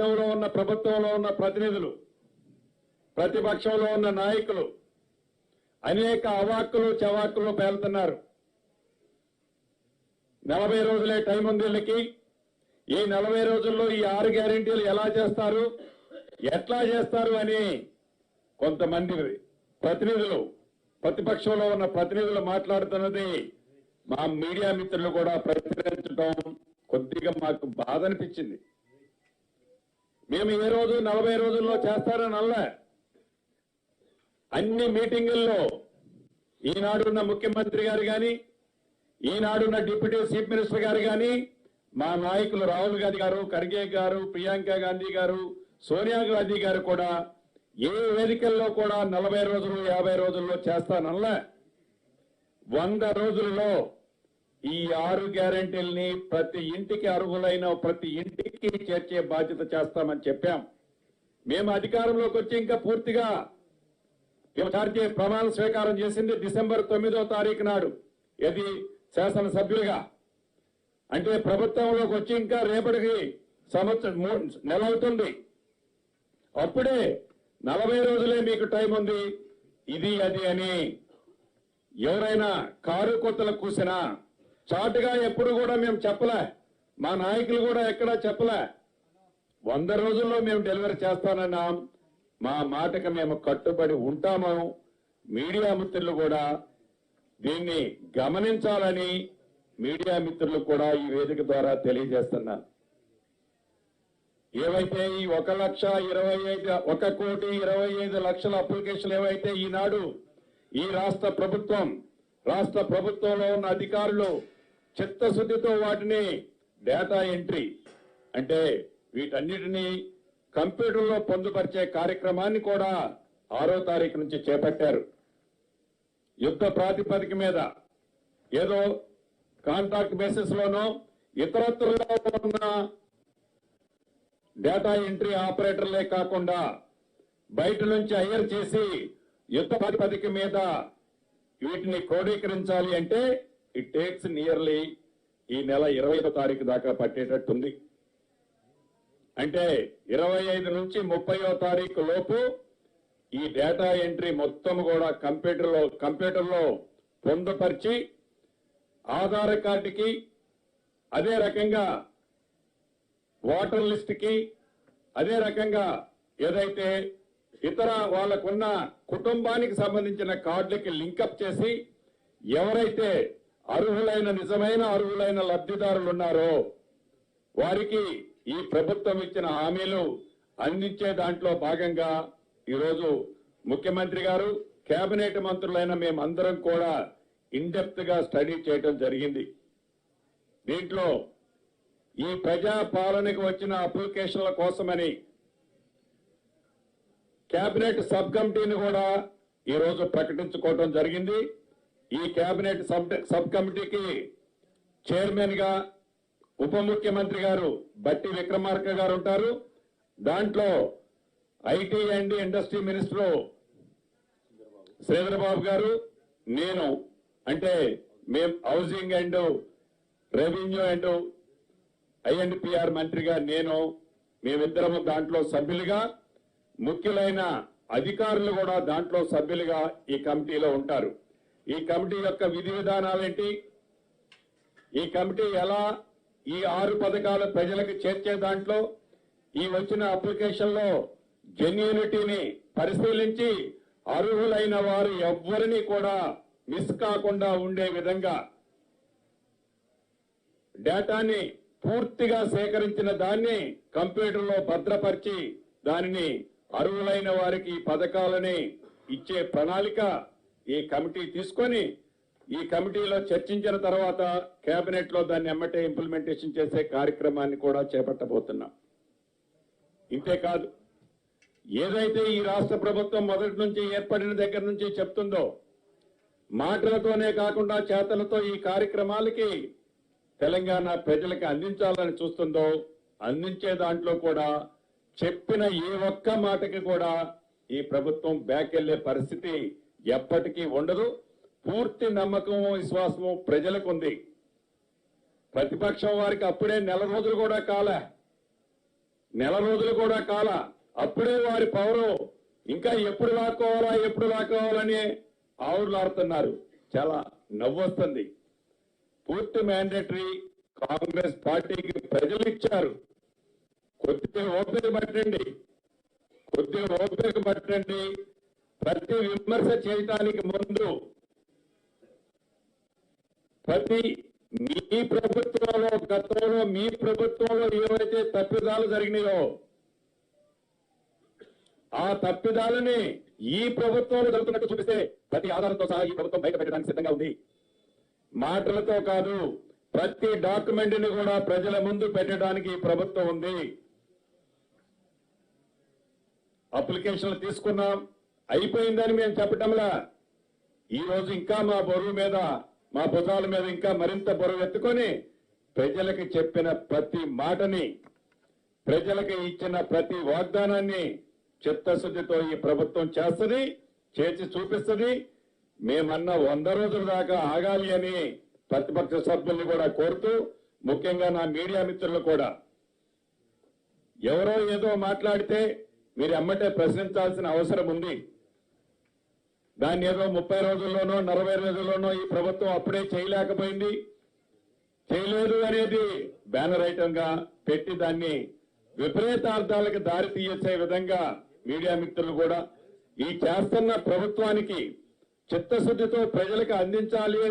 గతంలో ఉన్న ప్రభుత్వంలో ఉన్న ప్రతినిధులు ప్రతిపక్షంలో ఉన్న నాయకులు అనేక అవాక్కులు చవాక్కులు పేలుతున్నారు. నలభై రోజులే టైం ఉంది వీళ్ళకి. ఈ నలభై రోజుల్లో ఈ ఆరు గ్యారెంటీలు ఎలా చేస్తారు ఎట్లా చేస్తారు అని కొంతమంది ప్రతినిధులు ప్రతిపక్షంలో ఉన్న ప్రతినిధులు మాట్లాడుతున్నది మా మీడియా మిత్రులు కూడా ప్రచురించడం కొద్దిగా మాకు బాధ అనిపించింది. మేము ఏ రోజు నలభై రోజుల్లో చేస్తారని అల్లా అన్ని మీటింగుల్లో ఈనాడున్న ముఖ్యమంత్రి గారు కానీ ఈనాడున్న డిప్యూటీ చీఫ్ మినిస్టర్ గారు కానీ మా నాయకులు రాహుల్ గాంధీ గారు ఖర్గే గారు ప్రియాంక గాంధీ గారు సోనియా గాంధీ గారు కూడా ఏ వేదికల్లో కూడా నలభై రోజులు యాభై రోజుల్లో చేస్తానల్లా వంద రోజుల్లో ఈ ఆరు గ్యారెంటీల్ని ప్రతి ఇంటికి అర్హులైన ప్రతి ఇంటికి చేర్చే బాధ్యత చేస్తామని చెప్పాం. మేము అధికారంలోకి వచ్చి ఇంకా పూర్తిగా మేము ప్రమాణ స్వీకారం చేసింది డిసెంబర్ తొమ్మిదో తారీఖు నాడు. ఇది శాసనసభ్యులుగా. అంటే ప్రభుత్వంలోకి వచ్చి ఇంకా రేపటికి సంవత్సరం నెల అవుతుంది. అప్పుడే నలభై రోజులే మీకు టైం ఉంది. ఇది అది అని ఎవరైనా కారు కొత్తలు కూసినా చాటుగా ఎప్పుడు కూడా మేము చెప్పలే. మా నాయకులు కూడా ఎక్కడా చెప్పలే. వంద రోజుల్లో మేము డెలివరీ చేస్తానన్నాం. మా మాటకు మేము కట్టుబడి ఉంటాము. మీడియా మిత్రులు కూడా దీన్ని గమనించాలని మీడియా మిత్రులు కూడా ఈ వేదిక ద్వారా తెలియజేస్తున్నారు. ఏవైతే ఈ ఒక లక్ష ఇరవై ఐదు ఒక కోటి ఇరవై ఐదు లక్షల అప్లికేషన్లు ఏవైతే ఈనాడు ఈ రాష్ట్ర ప్రభుత్వం రాష్ట్ర ప్రభుత్వంలో ఉన్న అధికారులు చిత్తశుద్ధితో వాటిని డేటా ఎంట్రీ అంటే వీటన్నిటినీ కంప్యూటర్లో పొందుపరిచే కార్యక్రమాన్ని కూడా ఆరో తారీఖు నుంచి చేపట్టారు. యుద్ధ ప్రాతిపదిక మీద ఏదో కాంట్రాక్ట్ బేసిస్ లోనో ఇతరత్రలో ఉన్న డేటా ఎంట్రీ ఆపరేటర్లే కాకుండా బయట నుంచి హైర్ చేసి యుద్ధ ప్రాతిపదిక మీద వీటిని క్రోడీకరించాలి అంటే ఇట్ టేక్స్ నియర్లీ ఈ నెల ఇరవై తారీఖు దాకా పట్టేటట్టుంది. అంటే ఇరవై ఐదు నుంచి ముప్పయో తారీఖు లోపు ఈ డేటా ఎంట్రీ మొత్తం కూడా కంప్యూటర్లో కంప్యూటర్లో పొందుపరిచి ఆధార్ కార్డుకి అదే రకంగా ఓటర్ లిస్టుకి అదే రకంగా ఏదైతే ఇతర వాళ్ళకున్న కుటుంబానికి సంబంధించిన కార్డులకి లింకప్ చేసి ఎవరైతే అర్హులైన నిజమైన అర్హులైన లబ్ధిదారులు ఉన్నారో వారికి ఈ ప్రభుత్వం ఇచ్చిన హామీలు అందించే దాంట్లో భాగంగా ఈరోజు ముఖ్యమంత్రి గారు కేబినెట్ మంత్రులైన మేమందరం కూడా ఇన్డెప్త్గా స్టడీ చేయటం జరిగింది. దీంట్లో ఈ ప్రజా పాలనకు వచ్చిన అప్లికేషన్ల కోసమని కేబినెట్ సబ్ కమిటీని కూడా ఈరోజు ప్రకటించుకోవటం జరిగింది. ఈ కేబినెట్ సబ్ సబ్ కమిటీకి చైర్మన్గా ఉప ముఖ్యమంత్రి గారు బట్టి విక్రమార్క గారు ఉంటారు. దాంట్లో IT and industry minister Sridhar Babu గారు నేను అంటే మేము housing and revenue and I and PR మంత్రిగా నేను మేమిద్దరము దాంట్లో సభ్యులుగా ముఖ్యులైన అధికారులు కూడా దాంట్లో సభ్యులుగా ఈ కమిటీలో ఉంటారు. ఈ కమిటీ యొక్క విధి విధానాలేంటి ఈ కమిటీ ఎలా ఈ ఆరు పథకాలు ప్రజలకు చేర్చే దాంట్లో ఈ వచ్చిన అప్లికేషన్లో జెన్యూనిటీని పరిశీలించి అర్హులైన వారు ఎవ్వరిని కూడా మిస్ కాకుండా ఉండే విధంగా డేటాని పూర్తిగా సేకరించిన దాన్ని కంప్యూటర్లో భద్రపరిచి దానిని అర్హులైన వారికి ఈ పథకాలని ఇచ్చే ప్రణాళిక ఈ కమిటీ తీసుకొని ఈ కమిటీలో చర్చించిన తర్వాత కేబినెట్లో దాన్ని ఎమ్మటే ఇంప్లిమెంటేషన్ చేసే కార్యక్రమాన్ని కూడా చేపట్టబోతున్నాం. ఇంతేకాదు ఏదైతే ఈ రాష్ట్ర ప్రభుత్వం మొదటి నుంచి ఏర్పడిన దగ్గర నుంచి చెప్తుందో మాటలతోనే కాకుండా చేతలతో ఈ కార్యక్రమాలకి తెలంగాణ ప్రజలకు అందించాలని చూస్తుందో అందించే దాంట్లో కూడా చెప్పిన ఏ ఒక్క మాటకి కూడా ఈ ప్రభుత్వం బ్యాక్ వెళ్ళే పరిస్థితి ఎప్పటికీ ఉండదు. పూర్తి నమ్మకము విశ్వాసము ప్రజలకు ఉంది ప్రతిపక్షం వారికి అప్పుడే నెల రోజులు కూడా కాల. నెల రోజులు కూడా కాల. అప్పుడే వారి పౌరు ఇంకా ఎప్పుడు లాక్కోవాలా ఎప్పుడు లాక్కోవాలని ఆవులాడుతున్నారు. చాలా నవ్వొస్తుంది. పూర్తి మ్యాండేటరీ కాంగ్రెస్ పార్టీకి ప్రజలు ఇచ్చారు. కొద్దిగా ఓపిక పట్టండి. కొద్దిగా ఓపిక పట్టండి. ప్రతి విమర్శ చేయటానికి ముందు ప్రతి మీ ప్రభుత్వంలో గతంలో మీ ప్రభుత్వంలో ఏవైతే తప్పిదాలు జరిగినాయో ఆ తప్పిదాలని ఈ ప్రభుత్వంలో జరుగుతున్నట్టు చూపిస్తే ప్రతి ఆధారంతో సహా ఈ ప్రభుత్వం బయట పెట్టడానికి సిద్ధంగా ఉంది. మాటలతో కాదు ప్రతి డాక్యుమెంట్ని కూడా ప్రజల ముందు పెట్టడానికి ఈ ప్రభుత్వం ఉంది. అప్లికేషన్లు తీసుకున్నాం. అయిపోయిందని మేము చెప్పటంలా. ఈ రోజు ఇంకా మా బరువు మీద మా భుజాల మీద ఇంకా మరింత బరువు ఎత్తుకొని ప్రజలకు చెప్పిన ప్రతి మాటని ప్రజలకు ఇచ్చిన ప్రతి వాగ్దానాన్ని చిత్తశుద్ధితో ఈ ప్రభుత్వం చేస్తుంది చేసి చూపిస్తుంది. మేమన్న వంద రోజుల దాకా ఆగాలి అని ప్రతిపక్ష సభ్యుల్ని కూడా కోరుతూ ముఖ్యంగా నా మీడియా మిత్రులు కూడా. ఎవరో ఏదో మాట్లాడితే మీరు ఎమ్మటే ప్రశ్నించాల్సిన అవసరం ఉంది. దాన్ని ఏదో ముప్పై రోజుల్లోనో నలభై రోజుల్లోనో ఈ ప్రభుత్వం అప్పుడే చేయలేకపోయింది. చేయలేదు అనేది బ్యానర్ ఐటమ్గా పెట్టి దాన్ని విపరీతార్థాలకు దారి తీయచ్చే విధంగా మీడియా మిత్రులు కూడా ఈ చేస్తున్న ప్రభుత్వానికి చిత్తశుద్ధితో ప్రజలకు అందించాలి.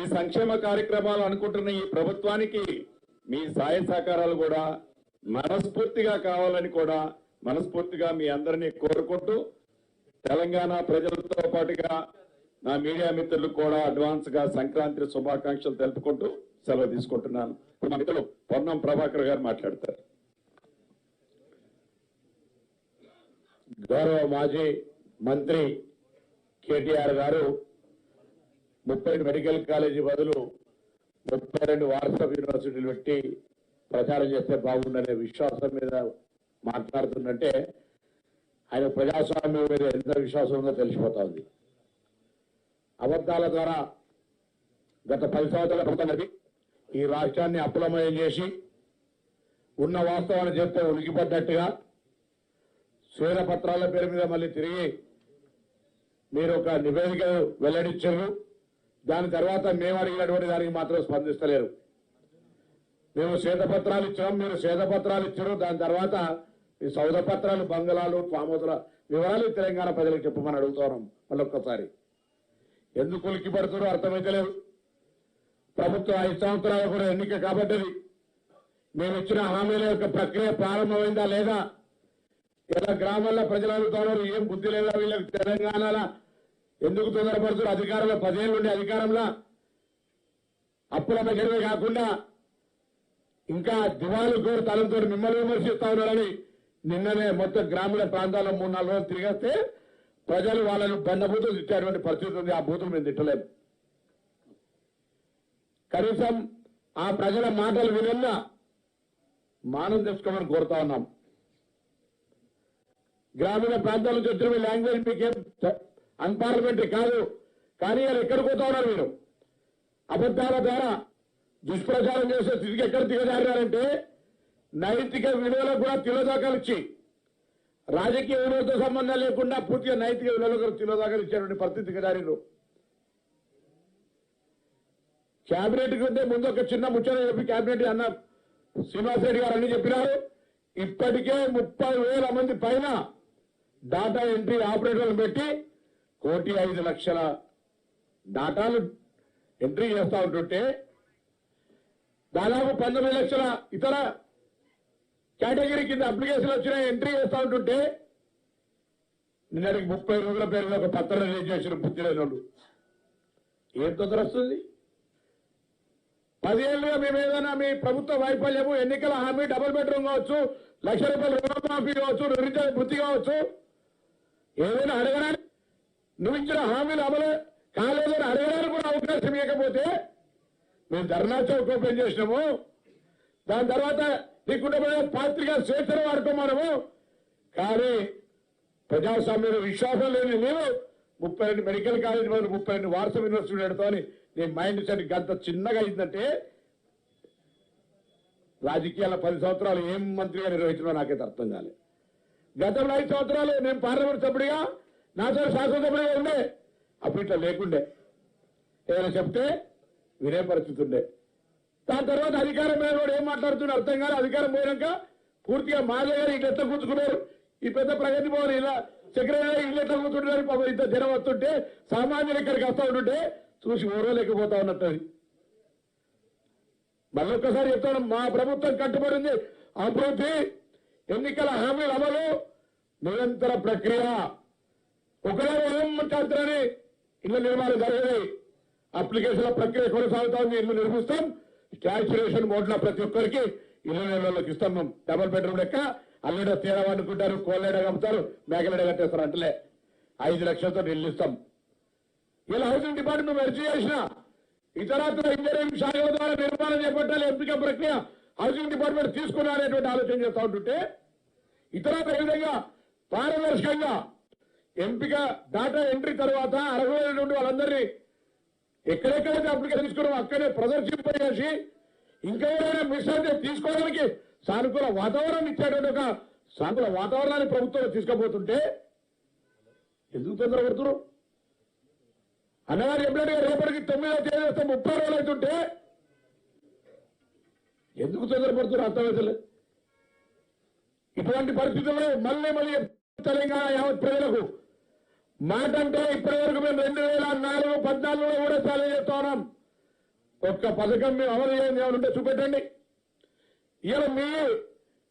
ఈ సంక్షేమ కార్యక్రమాలు అనుకుంటున్న ఈ ప్రభుత్వానికి మీ సాయ సహకారాలు కూడా మనస్ఫూర్తిగా కావాలని కూడా మనస్ఫూర్తిగా మీ అందరినీ కోరుకుంటూ తెలంగాణ ప్రజలతో పాటుగా నా మీడియా మిత్రులకు కూడా అడ్వాన్స్గా సంక్రాంతి శుభాకాంక్షలు తెలుపుకుంటూ సెలవు తీసుకుంటున్నాను. ఇప్పుడు మా మిత్రులు పొన్నం ప్రభాకర్ గారు మాట్లాడతారు. గౌరవ మాజీ మంత్రి కేటీఆర్ గారు ముప్పై మెడికల్ కాలేజీ బదులు ముప్పై రెండు వాట్సాప్ యూనివర్సిటీలు పెట్టి ప్రచారం చేస్తే బాగుండనే విశ్వాసం మీద మాట్లాడుతుందంటే ఆయన ప్రజాస్వామ్యం మీద ఎంత విశ్వాసం ఉందో తెలిసిపోతా ఉంది అబద్ధాల ద్వారా గత పది సంవత్సరాల ప్రభుత్వం ఈ రాష్ట్రాన్ని అప్పులమయం చేసి ఉన్న వాస్తవాన్ని చెప్తే ఉలికిపడ్డట్టుగా స్వేదపత్రాల పేరు మీద మళ్ళీ తిరిగి మీరు ఒక నివేదిక వెల్లడించారు. దాని తర్వాత మేము అడిగినటువంటి దానికి మాత్రం స్పందిస్తలేరు. మేము శ్వేతపత్రాలు ఇచ్చాం మీరు శ్వేతపత్రాలు ఇచ్చారు దాని తర్వాత ఈ సౌద పత్రాలు బంగళాలు ఫామోతుల వివరాలు తెలంగాణ ప్రజలకు చెప్పమని అడుగుతున్నాం మళ్ళీ ఒక్కసారి ఎందుకు ఉలికి పడుతున్నారో అర్థమైతలేదు. ప్రభుత్వం ఐదు సంవత్సరాలు కూడా ఎన్నిక కాబట్టది. మేము ఇచ్చిన హామీల యొక్క ప్రక్రియ ప్రారంభమైందా లేదా? ఇలా గ్రామాల్లో ప్రజలు అడుగుతున్నారు? ఏం బుద్ధి లేదా వీళ్ళకి? తెలంగాణలో ఎందుకు తొందరపడుతున్నారు? అధికారంలో పదేళ్ళు ఉండే అధికారంలో అప్పుల దగ్గరమే కాకుండా ఇంకా దివాలు కోరు తలంతో మిమ్మల్ని విమర్శిస్తా ఉన్నారని నిన్ననే మొత్తం గ్రామీణ ప్రాంతాల్లో మూడు నాలుగు రోజులు తిరిగేస్తే ప్రజలు వాళ్ళను బండబూతులు తిట్టేటువంటి పరిస్థితి ఉంది. ఆ బూతులు మేము తిట్టలేము. కనీసం ఆ ప్రజల మాటలు వినన్నా మానం తెచ్చుకోమని కోరుతా ఉన్నాం. గ్రామీణ ప్రాంతాల నుంచి వచ్చిన మీ లాంగ్వేజ్ మీకేం అన్పార్లమెంటరీ కాదు. కానీ వాళ్ళు ఎక్కడికి పోతా ఉన్నారు మీరు? అబద్ధాల ద్వారా దుష్ప్రచారం చేసే స్థితికి ఎక్కడ దిగజారారంటే నైతిక విలువలకు కూడా తిలోదాకాలు ఇచ్చి రాజకీయ విలువలతో సంబంధం లేకుండా పూర్తిగా నైతిక విలువలకు తిలోదాకాలు ఇచ్చేటువంటి పరిస్థితి దారిలో. క్యాబినెట్ కంటే ముందు ఒక చిన్న ముచ్చట చెప్పి క్యాబినెట్ అన్న శ్రీనివాస్ రెడ్డి గారు అన్ని చెప్పినారు. ఇప్పటికే ముప్పై వేల మంది పైన డాటా ఎంట్రీ ఆపరేటర్లు పెట్టి కోటి ఐదు లక్షల డాటాలు ఎంట్రీ చేస్తా ఉంటుంటే దాదాపు పంతొమ్మిది లక్షల ఇతర కేటగిరీ కింద అప్లికేషన్ వచ్చిన ఎంట్రీ చేస్తా ఉంటుంటే నిన్నటికి ముప్పై రోజుల పేరు ఒక పత్రం రిలీజ్ చేసిన బుద్ధిలేని వాళ్ళు. ఏం తొందర వస్తుంది? పదేళ్ళుగా మేము ఏదైనా మీ ప్రభుత్వ వైఫల్యము ఎన్నికల హామీ డబుల్ బెడ్రూమ్ కావచ్చు లక్ష రూపాయలు రుణమాఫీ కావచ్చు నిరుద్యోగ వృత్తి కావచ్చు. ఏదైనా అడగడానికి నువ్వు ఇచ్చిన హామీలు అమలు కాలేదని అడగడానికి కూడా అవకాశం ఇవ్వకపోతే మేము ధర్నా చౌక్ ఓపెన్ చేసినాము దాని తర్వాత లేకుంటే పాత్రికా స్వేచ్ఛ స్వేచ్ఛను వాడుకోమనము. కానీ ప్రజాస్వామ్యంలో విశ్వాసం లేని నేను ముప్పై రెండు మెడికల్ కాలేజ్ వాళ్ళు ముప్పై రెండు వాట్సాప్ యూనివర్సిటీ పెడతామని నీ మైండ్ సెట్ గంత చిన్నగా అయిందంటే రాజకీయాల పది సంవత్సరాలు ఏం మంత్రిగా నిర్వహించడో నాకైతే అర్థం కాలేదు గతంలో ఐదు సంవత్సరాలు నేను పార్లమెంట్ సభ్యుడిగా నాతో శాసనసభ్యుడిగా ఉండే. అప్పుడు ఇట్లా లేకుండే. ఏదైనా చెప్తే వినే పరిస్థితి ఉండే. దాని తర్వాత అధికారం మీద కూడా ఏం మాట్లాడుతున్నా అర్థం కాదు అధికారం పోయాక పూర్తిగా మాదే గారు ఇట్లా ఎట్లా కూర్చుకున్నారు. ఈ పెద్ద ప్రగతి భవన్ ఇలా సెక్రటరీ ఇల్లు ఎట్లా కూర్చుంటున్నారు. పాపం ఇంత జనం వస్తుంటే సామాన్యులు ఇక్కడికి వస్తూ ఉంటుంటే చూసి ఓర్వలేకపోతా ఉన్నట్టు అది. మరొకసారి చెప్తాను మా ప్రభుత్వం కట్టుబడింది. అభివృద్ధి ఎన్నికల హామీల అమలు నిరంతర ప్రక్రియ. ఒకరే ఏం మాట్లాడుతున్నారని ఇళ్ళ నిర్మాణం జరగదు. అప్లికేషన్ల ప్రక్రియ కొనసాగుతా ఉంది ఇల్లు నిర్మిస్తాం. క్యాల్కులేషన్ మోడ్ల ప్రతి ఒక్కరికి ఇరవై నిర్మాణంలోకి ఇస్తాం మేము డబుల్ బెడ్రూమ్ లెక్క అల్లెడ తీరా అనుకుంటారు కోళ్ళేడ కమ్ముతారు మేకలేడ కట్టేస్తారు అంటలే. ఐదు లక్షలతో ఇల్లు ఇస్తాం. ఇలా హౌసింగ్ డిపార్ట్మెంట్ మెర్చి చేసిన ఇతరత్ర ఇంజనీరింగ్ శాఖల ద్వారా నిర్మాణం చేపట్టాలి ఎంపిక ప్రక్రియ హౌసింగ్ డిపార్ట్మెంట్ తీసుకున్నారనేటువంటి ఆలోచన చేస్తూ ఉంటుంటే ఇతరత్ర విధంగా పారదర్శకంగా ఎంపిక డాటా ఎంట్రీ తర్వాత అర్హులైనటువంటి వాళ్ళందరినీ ఎక్కడెక్కడైతే అప్లికేషన్ తీసుకున్నామో అక్కడే ప్రదర్శింపజేసి ఇంకా ఏదైనా మిస్ అయితే తీసుకోవడానికి సానుకూల వాతావరణం ఇచ్చేటువంటి ఒక సానుకూల వాతావరణాన్ని ప్రభుత్వం తీసుకుపోతుంటే ఎందుకు తొందరపడుతున్నారు? అన్నగారు చెప్పినట్టుగా రేపటికి తొమ్మిదో తేదీ వస్తే ముప్పై రోజులు అవుతుంటే ఎందుకు తొందరపడుతున్నారు అర్థమైతలే ఇటువంటి పరిస్థితుల్లో మళ్ళీ మళ్ళీ తెలంగాణ యావత్ ప్రజలకు మాట అంటే ఇప్పటి వరకు మేము రెండు వేల నాలుగు పద్నాలుగులో కూడా చాలా చేస్తా ఉన్నాం. ఒక్క పథకం మేము అమలు చేయండి ఏమంటే ఉంటే చూపెట్టండి. ఇలా మీ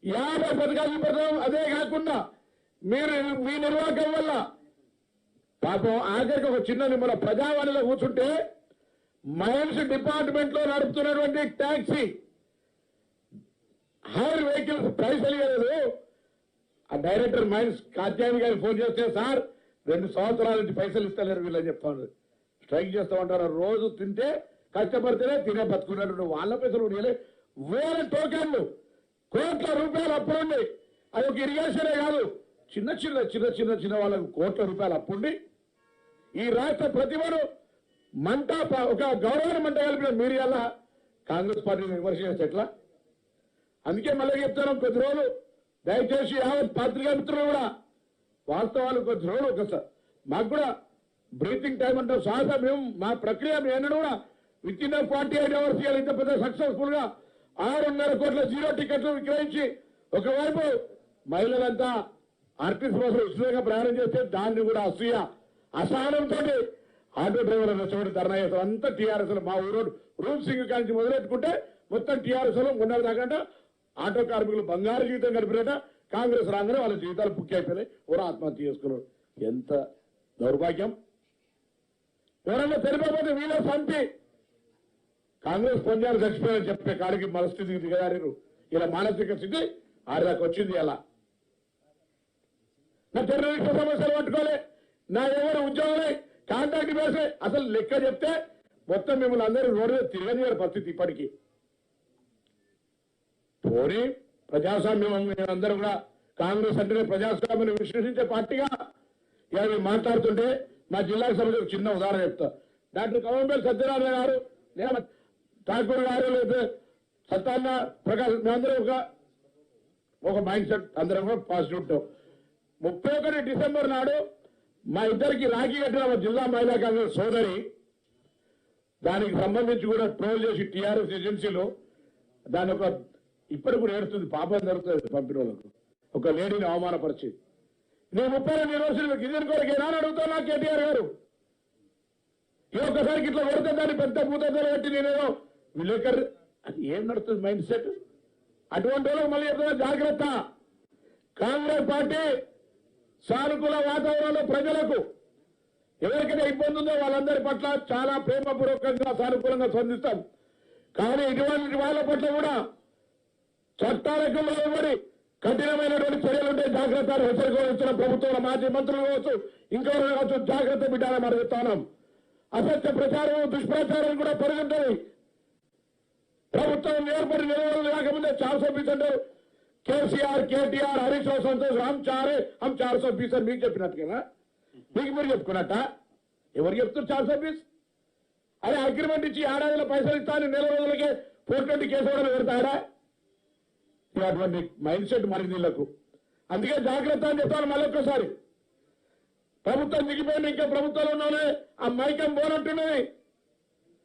యాభై పథకాలు చూపెట్టడం అదే కాకుండా మీరు మీ నిర్వాహకం వల్ల పాపం ఆఖరికి ఒక చిన్న నిమ్మల ప్రజావాణిలో కూర్చుంటే మైన్స్ డిపార్ట్మెంట్లో నడుపుతున్నటువంటి ట్యాక్సీ హైర్ వెహికల్స్ ప్రైస్ తెలియలేదు. ఆ డైరెక్టర్ మైన్స్ కాత్యాయని గారికి ఫోన్ చేస్తే సార్ రెండు సంవత్సరాల నుంచి పైసలు ఇస్తలేరు వీళ్ళని చెప్తాను స్ట్రైక్ చేస్తామంటారు. రోజు తింటే కష్టపడితేనే తినే బతుకున్నట్టు వాళ్ళ పైసలు ఉండలే వేల టోకెన్లు. కోట్ల రూపాయలు అప్పుడుండి అది ఒక ఇరిగేషనే కాదు. చిన్న చిన్న చిన్న చిన్న చిన్న వాళ్ళకు కోట్ల రూపాయలు అప్పుండి ఈ రాష్ట్ర ప్రతిభను మంట ప- ఒక గౌరవాన్ని మంట కలిపిన మీరు ఎలా కాంగ్రెస్ పార్టీని విమర్శ ఎట్లా? అందుకే మళ్ళీ చెప్తాను కొద్ది రోజులు. దయచేసి యావత్ పత్రికా మిత్రులు కూడా వాస్తవాలు ఒక రోజులు ఒకసారి మాకు కూడా బ్రీతింగ్ టైం అంటే సహజ మేము మా ప్రక్రియ మేము కూడా with in forty eight hours ఇంత పెద్ద సక్సెస్ఫుల్గా ఆరున్నర కోట్ల జీరో టికెట్లు విక్రయించి ఒకవైపు మహిళలంతా ఆర్టీసీ బస్సులు ఉచితంగా ప్రయాణం చేస్తే దాన్ని కూడా అసూయ అసహనంతో ఆటో డ్రైవర్ చోటు ధర్నా చేస్తారు అంతా టీఆర్ఎస్ మా ఊరు రూమ్ సింగ్ కాంచి మొదలెట్టుకుంటే మొత్తం టీఆర్ఎస్లో ఉన్నది కాకుండా ఆటో కార్మికులు బంగారు జీవితం గడిపినట. కాంగ్రెస్ రాగానే వాళ్ళ జీవితాలు బుక్ అయిపోయినాయి ఎవరో ఆత్మహత్య చేసుకున్నారు ఎంత దౌర్భాగ్యం. ఎవరన్నా చనిపోతే వీళ్ళ సంపి కాంగ్రెస్ పొందారు చచ్చిపోయారని చెప్పే కాడికి మనస్థితికి దిగదారు ఇలా మానసిక స్థితి ఆడదాకా వచ్చింది అలా నా టెర్రరిస్ట్ సమస్యలు పట్టుకోలే. నా ఎవరు ఉద్యోగాలే. కాంట్రాక్ట్ వేసే అసలు లెక్క చెప్తే మొత్తం మిమ్మల్ని అందరూ రోడ్డు మీద తిరగని పరిస్థితి ఇప్పటికీ. పోనీ ప్రజాస్వామ్యం మేమందరూ కూడా కాంగ్రెస్ అంటేనే ప్రజాస్వామ్యాన్ని విశ్లేషించే పార్టీగా ఇలా మాట్లాడుతుంటే మా జిల్లాకు సంబంధించి చిన్న ఉదాహరణ చెప్తా. డాక్టర్ కవంపల్లి సత్యనారాయణ గారు లేదా ఠాకూర్ గారు లేదా సత్తాన్న ప్రకాష్ మేమందరం ఒక ఒక మైండ్ సెట్ అందరం కూడా పాజిటివ్ ఉంటాం. ముప్పై ఒకటి డిసెంబర్ నాడు మా ఇద్దరికి రాఖీ కట్టిన మా జిల్లా మహిళా కాంగ్రెస్ సోదరి దానికి సంబంధించి కూడా ట్రోల్ చేసి టీఆర్ఎస్ ఏజెన్సీలో దాని ఒక ఇప్పటికి కూడా ఏడుస్తుంది పాపం జరుగుతుంది పంపిన వాళ్ళకు ఒక లేడీని అవమానపరిచి నేను ముప్పై రెండు యూనివర్సిటీలకు ఇదే కొరకు ఏనాడు అడుగుతున్నా కేటీఆర్ గారు. ఈ ఒక్కసారికి ఇట్లా కొడితే దాన్ని పెద్ద భూతద్దలు కట్టి నేనేదో విలేకరు అది ఏం నడుస్తుంది మైండ్ సెట్? అటువంటి వాళ్ళకి మళ్ళీ చెప్తున్నా జాగ్రత్త. కాంగ్రెస్ పార్టీ సానుకూల వాతావరణంలో ప్రజలకు ఎవరికైనా ఇబ్బంది ఉందో వాళ్ళందరి పట్ల చాలా ప్రేమపూర్వకంగా సానుకూలంగా స్పందిస్తాం. కానీ ఇటువంటి వాళ్ళ పట్ల కూడా చట్టాలకు మరి కఠినమైనటువంటి చర్యలు ఉంటే జాగ్రత్త హెచ్చరికలు ప్రభుత్వం మాజీ మంత్రులు కావచ్చు ఇంకెవరు కావచ్చు జాగ్రత్త బిడ్డాలని మనం చెప్తాను అసత్య ప్రచారం దుష్ప్రచారం కూడా పెరుగుతుంది. ప్రభుత్వం ఏర్పడి నిలవలు రాకముందే చార్ సో బీస్ అంటారు కేసీఆర్ కేటీఆర్ హరీష్ రావు సంతోష్ రామ్ చారే హమ్ చార్ సో బీస్ అని మీకు చెప్పినట్టుగా మీకు మీరు చెప్పుకున్నట్ట? ఎవరు చెప్తారు చార్ సో బీస్ అరే అగ్రిమెంట్ ఇచ్చి ఏడాదిలో పైసలు ఇస్తాను నెల రోజులకే ఫోర్ ట్వంటీ కేసు కూడా పెడతాడా? ఇక మైండ్ సెట్ మరి వీళ్ళకు. అందుకే జాగ్రత్త అని చెప్తాను మళ్ళొక్కసారి. ప్రభుత్వం దిగిపోయింది ఇంకా ప్రభుత్వాలు ఉన్నానే ఆ మైకం పోనట్టున్నది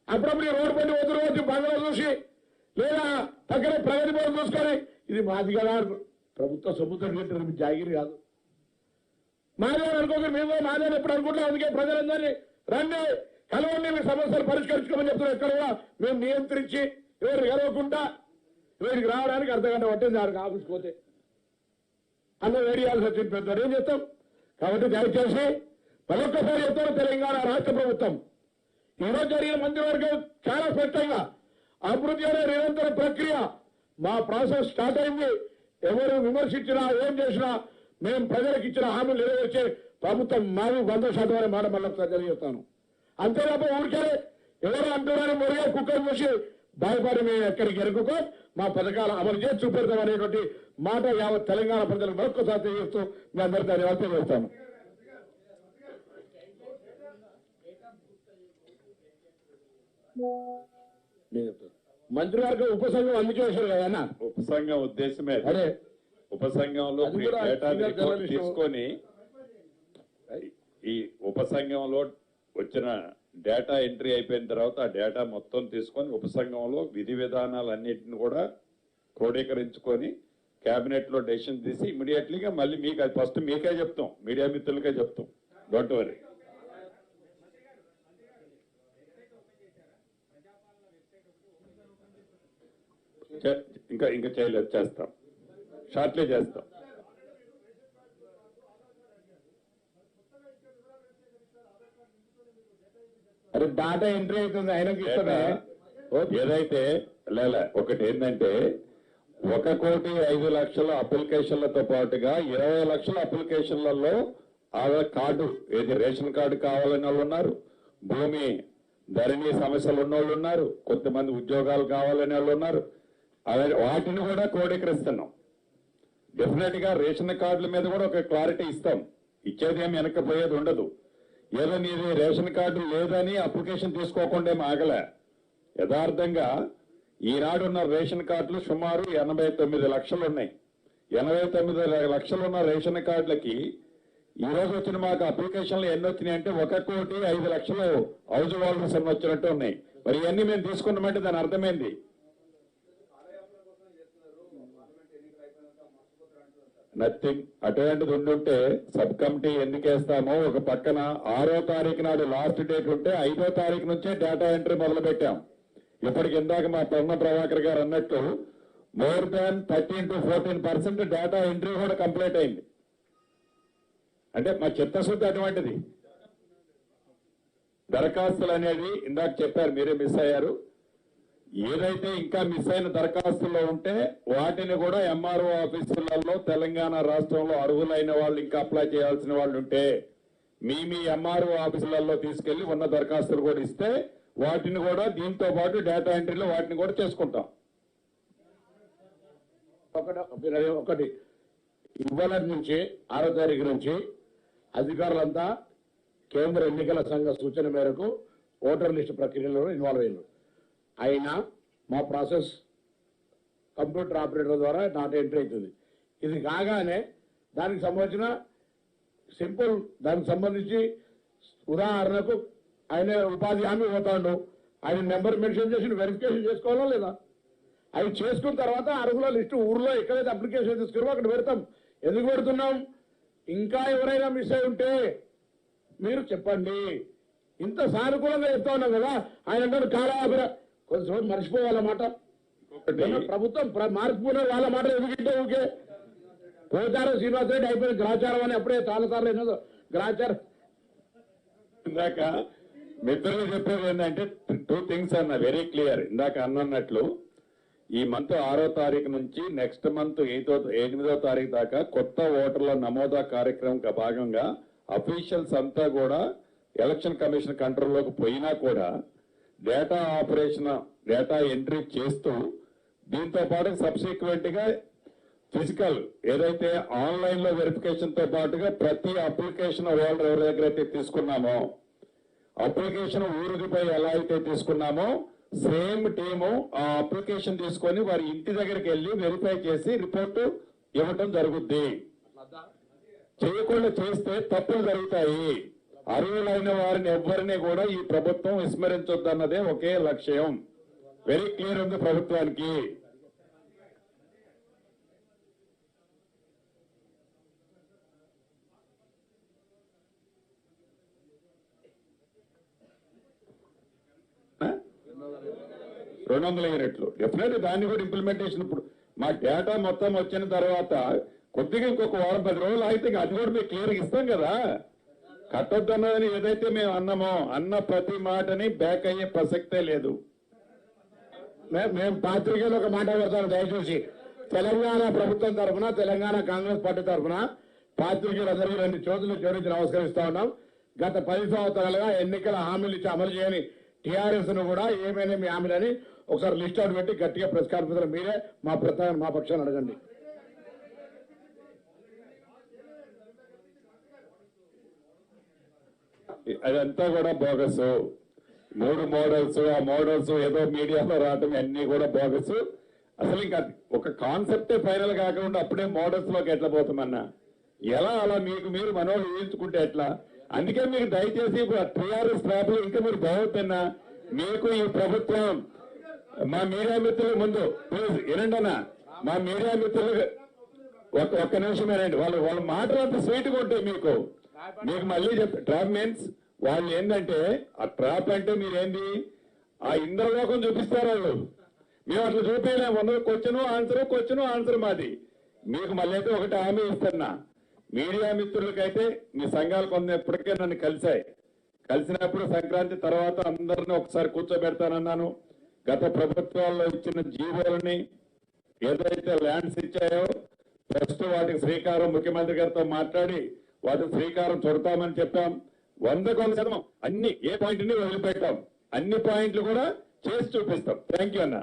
అప్పుడప్పుడు ఈ రోడ్డు పని వదిలి వచ్చి బంగ్లా చూసి లేదా పక్కన ప్రగతి భవన్ చూసుకొని ఇది మాది కదా ప్రభుత్వ సొమ్ముతో కట్టిన జాగిరి కాదు. మాదే అనుకోండి మేము మాదే ఎప్పుడు అనుకుంటున్నాం అందుకే ప్రజలందరినీ రండి కలవండి మీ సమస్యలు పరిష్కరించుకోమని చెప్తున్నారు. ఎక్కడ కూడా మేము నియంత్రించి ఎవరు కలవకుండా వీరికి రావడానికి అర్ధగంట పట్టింది దానికి ఆఫీస్కి పోతే. అన్న వేడియాల్సి వచ్చింది పెద్ద ఏం చేస్తాం? కాబట్టి దయచేసి మరొక్కసారి చెప్తారు తెలంగాణ రాష్ట్ర ప్రభుత్వం. ఈరోజు జరిగిన మంత్రివర్గం చాలా స్పష్టంగా అభివృద్ధి అనే నిరంతర ప్రక్రియ మా ప్రాసెస్ స్టార్ట్ అయింది. ఎవరు విమర్శించినా ఏం చేసినా మేము ప్రజలకు ఇచ్చిన హామీలు నెరవేర్చే ప్రభుత్వం మాది. వంద శాతం అనే మాట మళ్ళీ తెలియజేస్తాను. అంతే ఊరికే ఎవరు అంటున్నారని మురిగే కుక్కర్ చూసి భయపడి మేము ఎక్కడికి ఎరుకుకో. మా పథకాలు అమలు చేసి చూపెడతాం అనేటువంటి మాట యావత్ తెలంగాణ ప్రజలకు మరొకసారి తెలియజేస్తూ మీ అందరి ధన్యవాదాలు తెలియజేస్తాను. మంత్రివర్గ ఉపసంఘం అందుకే వేశారు కదా ఉపసంఘం ఉద్దేశమే అది. ఉపసంఘంలో. తీసుకొని ఈ ఉపసంఘంలో వచ్చిన డేటా ఎంట్రీ అయిపోయిన తర్వాత ఆ డేటా మొత్తం తీసుకొని ఉపసంఘంలో విధి విధానాలన్నింటిని కూడా క్రోడీకరించుకొని క్యాబినెట్లో డెసిషన్ తీసి ఇమీడియట్లీగా మళ్ళీ మీకు అది ఫస్ట్ మీకే చెప్తాం. మీడియా మిత్రులకే చెప్తాం. డోంట్ వరీ ఇంకా ఇంకా చేయలేదు. చేస్తాం. షార్ట్లే చేస్తాం. అరే డాటా ఎంట్రీ అవుతుంది ఆయనకి. ఏదైతే లేలే ఒకటి ఏంటంటే ఒక కోటి ఐదు లక్షల అప్లికేషన్లతో పాటుగా ఇరవై లక్షల అప్లికేషన్లలో ఆధార్ కార్డు ఏది రేషన్ కార్డు కావాలని వాళ్ళు ఉన్నారు భూమి ధరణి సమస్యలు ఉన్న వాళ్ళు ఉన్నారు కొంతమంది ఉద్యోగాలు కావాలని వాళ్ళు ఉన్నారు. అదే వాటిని కూడా క్రోడీకరిస్తున్నాం డెఫినెట్గా రేషన్ కార్డుల మీద కూడా ఒక క్లారిటీ ఇస్తాం. ఇచ్చేది ఏమి వెనకపోయేది ఉండదు. ఏదో నీది రేషన్ కార్డు లేదని అప్లికేషన్ తీసుకోకుండా ఆగలే. యథార్థంగా ఈనాడున్న రేషన్ కార్డులు సుమారు ఎనభై తొమ్మిది లక్షలు ఉన్నాయి. ఎనభై తొమ్మిది లక్షలు ఉన్న రేషన్ కార్డులకి ఈ రోజు వచ్చిన మాకు అప్లికేషన్లు ఎన్ని వచ్చినాయి అంటే ఒక కోటి ఐదు లక్షలు హౌజ్ హోల్డర్స్ అని వచ్చినట్టు ఉన్నాయి. మరి ఇవన్నీ మేము తీసుకున్నామంటే దాని అర్థమైంది నథింగ్ అటువంటిది ఉండుంటే సబ్ కమిటీ ఎందుకేస్తామో ఒక పక్కన ఆరో తారీఖు నాడు లాస్ట్ డేట్ ఉంటే ఐదో తారీఖు నుంచే డేటా ఎంట్రీ మొదలు పెట్టాం ఇప్పటికి ఇందాక మా పొన్న ప్రభాకర్ గారు అన్నట్టు more than thirteen to fourteen percent data entry కూడా కంప్లీట్ అయింది. అంటే మా చిత్తశుద్ధి అటువంటిది. దరఖాస్తులు అనేది ఇందాక చెప్పారు మీరే మిస్ అయ్యారు. ఏదైతే ఇంకా మిస్ అయిన దరఖాస్తుల్లో ఉంటే వాటిని కూడా ఎంఆర్ఓ ఆఫీసులలో తెలంగాణ రాష్ట్రంలో అర్హులైన వాళ్ళు ఇంకా అప్లై చేయాల్సిన వాళ్ళు ఉంటే మీ మీ ఎంఆర్ఓ ఆఫీసులలో తీసుకెళ్ళి ఉన్న దరఖాస్తులు కూడా ఇస్తే వాటిని కూడా దీంతో పాటు డేటా ఎంట్రీలో వాటిని కూడా చేసుకుంటాం. ఒకటి ఒకటి ఇవాళ నుంచి ఆరో తారీఖు నుంచి అధికారులంతా కేంద్ర ఎన్నికల సంఘ సూచన మేరకు ఓటర్ లిస్టు ప్రక్రియలో ఇన్వాల్వ్ అయినారు. అయినా మా ప్రాసెస్ కంప్యూటర్ ఆపరేటర్ ద్వారా నాట్ ఎంట్రీ అవుతుంది. ఇది కాగానే దానికి సంబంధించిన సింపుల్ దానికి సంబంధించి ఉదాహరణకు ఆయన ఉపాధి హామీ పోతాడు ఆయన నెంబర్ మెన్షన్ చేసి వెరిఫికేషన్ చేసుకోవాలా లేదా? అవి చేసుకున్న తర్వాత అర్హుల లిస్టు ఊర్లో ఎక్కడైతే అప్లికేషన్ తీసుకున్నామో అక్కడ పెడతాం. ఎందుకు పెడుతున్నాం? ఇంకా ఎవరైనా మిస్ అయి ఉంటే మీరు చెప్పండి. ఇంత సానుకూలంగా చెప్తా ఉన్నాం కదా. ఆయన అంటారు కాలాపర కొంచెం మర్చిపోవాలన్నమాట ప్రభుత్వం ప్ర- మార్పుకునే వాళ్ళ మాట ఎందుకంటే ఊకే పోతారు శ్రీనివాస్ రెడ్డి అయిపోయిన గ్రాచారం అని అప్పుడే చాలా సార్లు ఎన్నో గ్రాచారం ఇందాక మిత్రులు చెప్పేది ఏంటంటే టూ థింగ్స్ అన్న వెరీ క్లియర్ ఇందాక అన్నట్లు ఈ మంత్ ఆరో తారీఖు నుంచి నెక్స్ట్ మంత్ ఎయితో ఎనిమిదో తారీఖు దాకా కొత్త ఓటర్ల నమోదా కార్యక్రమం భాగంగా అఫీషియల్స్ అంతా కూడా ఎలక్షన్ కమిషన్ కంట్రోల్లోకి పోయినా కూడా డేటా ఆపరేషన్ డేటా ఎంట్రీ చేస్తూ దీంతో పాటు సబ్సిక్వెంట్గా ఫిజికల్ ఏదైతే ఆన్లైన్లో వెరిఫికేషన్తో పాటుగా ప్రతి అప్లికేషన్ హోల్డర్ ఎవరి దగ్గర అయితే తీసుకున్నామో అప్లికేషన్ ఊరిదిపై ఎలా అయితే తీసుకున్నామో సేమ్ టీము ఆ అప్లికేషన్ తీసుకొని వారి ఇంటి దగ్గరికి వెళ్ళి వెరిఫై చేసి రిపోర్టు ఇవ్వటం జరుగుద్ది. చేయకుండా చేస్తే తప్పులు జరుగుతాయి. అర్హులైన వారిని ఎవ్వరిని కూడా ఈ ప్రభుత్వం విస్మరించొద్దన్నదే ఒకే లక్ష్యం. వెరీ క్లియర్ ఉంది ప్రభుత్వానికి. రెండు వందల యూనిట్లు. డెఫినెట్ దాన్ని కూడా ఇంప్లిమెంటేషన్ ఇప్పుడు మా డేటా మొత్తం వచ్చిన తర్వాత కొద్దిగా ఇంకొక వారం పది రోజులు అయితే అది కూడా మీకు క్లియర్గా ఇస్తాం కదా. కట్టొద్దన్నదని ఏదైతే మేము అన్నామో అన్న ప్రతి మాటని బ్యాక్ అయ్యే ప్రసక్తే లేదు. మేము పాత్రికేయులు ఒక మాట పెడతాను దయచేసి. తెలంగాణ ప్రభుత్వం తరఫున తెలంగాణ కాంగ్రెస్ పార్టీ తరఫున పాత్రికేయులందరికీ రెండు చోతులు జోడించి నమస్కరిస్తా ఉన్నాం. గత పది సంవత్సరాలుగా ఎన్నికల హామీలు ఇచ్చి అమలు చేయని టీఆర్ఎస్ను కూడా ఏమైనా మీ హామీలని ఒకసారి లిస్ట్ అవుట్ పెట్టి గట్టిగా ప్రెస్ కాన్ఫరెన్స్ మీరే మా ప్రధాన మా పక్షాన్ని అడగండి. అదంతా కూడా బోగస్. మూడు మోడల్స్ ఆ మోడల్స్ ఏదో మీడియాలో రావటం అన్ని కూడా బోగస్. అసలు ఇంకా ఒక కాన్సెప్టే ఫైనల్ కాకుండా అప్పుడే మోడల్స్లోకి ఎట్లా పోతామన్నా? ఎలా అలా మీకు మీరు మనోళ్ళు ఊహించుకుంటే ఎట్లా? అందుకే మీరు దయచేసి టీఆర్ఎస్ ట్రాప్ ఇంకా మీరు బాగుతున్నా మీకు ఈ ప్రభుత్వం మా మీడియా మిత్రుల ముందు ప్లీజ్ వినండి మా మీడియా మిత్రులు ఒక ఒక్క నిమిషం వినండి. వాళ్ళు వాళ్ళ మాటలు అంత స్వీట్ ఉంటాయి మీకు. మీకు మళ్ళీ చెప్ ట్రాప్ మీన్స్ వాళ్ళు ఏంటంటే ఆ ట్రాప్ అంటే మీరేంది? ఆ ఇంద్రలోకం చూపిస్తారు వాళ్ళు. మేము అట్లా చూపించలేము వంద క్వశ్చను ఆన్సర్ క్వశ్చను ఆన్సర్ మాది. మీకు మళ్ళీ అయితే ఒకటి హామీ ఇస్తున్నా. మీడియా మిత్రులకైతే మీ సంఘాలు కొంత ఎప్పటికే నన్ను కలిశాయి. కలిసినప్పుడు సంక్రాంతి తర్వాత అందరిని ఒకసారి కూర్చోబెడతానన్నాను. గత ప్రభుత్వాల్లో ఇచ్చిన జీవోలని ఏదైతే ల్యాండ్స్ ఇచ్చాయో ఫస్ట్ వాటికి శ్రీకారం ముఖ్యమంత్రి గారితో మాట్లాడి వాటికి శ్రీకారం చుడతామని చెప్పాం. వందకు వంద శాతం అన్ని ఏ పాయింట్ని వదిలిపెట్టాం. అన్ని పాయింట్లు కూడా చేసి చూపిస్తాం. థ్యాంక్ యూ అన్నా.